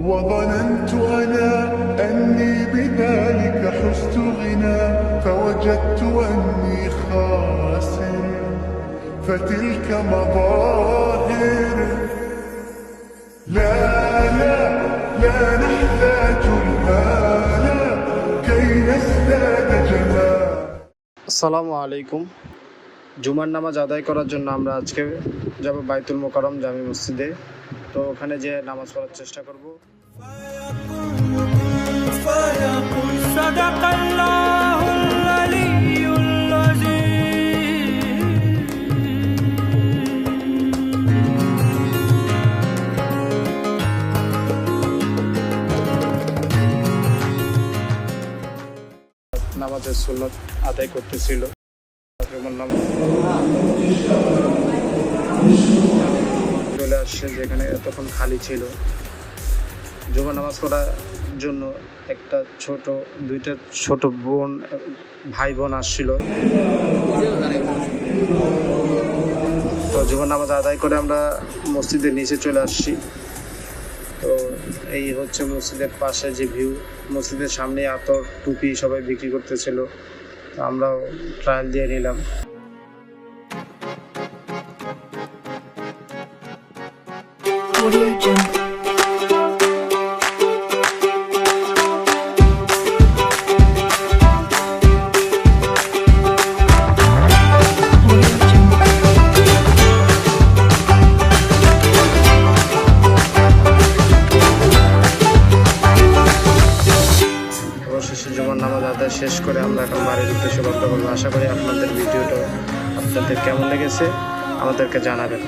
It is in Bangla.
وظننت أنا أني بذلك حزت غنى فوجدت أني خاسر فتلك مظاهر لا لا لا نحتاج المال كي نزداد جمال আসসালামু আলাইকুম জুমার নামাজ আদায় করার জন্য আমরা আজকে যাব বাইতুল মোকারম জামি মসজিদে তো ওখানে যে নামাজ পড়ার চেষ্টা করব। নামাজের সুল্লত আদায় করতেছিল। নামাজ যেখানে তখন খালি ছিল। জুমার নামাজ পড়ার জন্য একটা ছোট, দুইটা ছোট বোন, ভাই বোন আসছিল। তো জুমার নামাজ আদায় করে আমরা মসজিদের নিচে চলে আসছি। তো এই হচ্ছে মসজিদের পাশে যে ভিউ, মসজিদের সামনে আতর, টুপি সবাই বিক্রি করতেছিল। আমরাও ট্রায়াল দিয়ে নিলাম। Audio জুমার নামাজ আদায় শেষ করে আমরা এখন বাড়ির উদ্দেশ্যে রওনা করব আশা করি আপনাদের ভিডিওটা আপনাদের কেমন লেগেছে আমাদেরকে জানাবেন।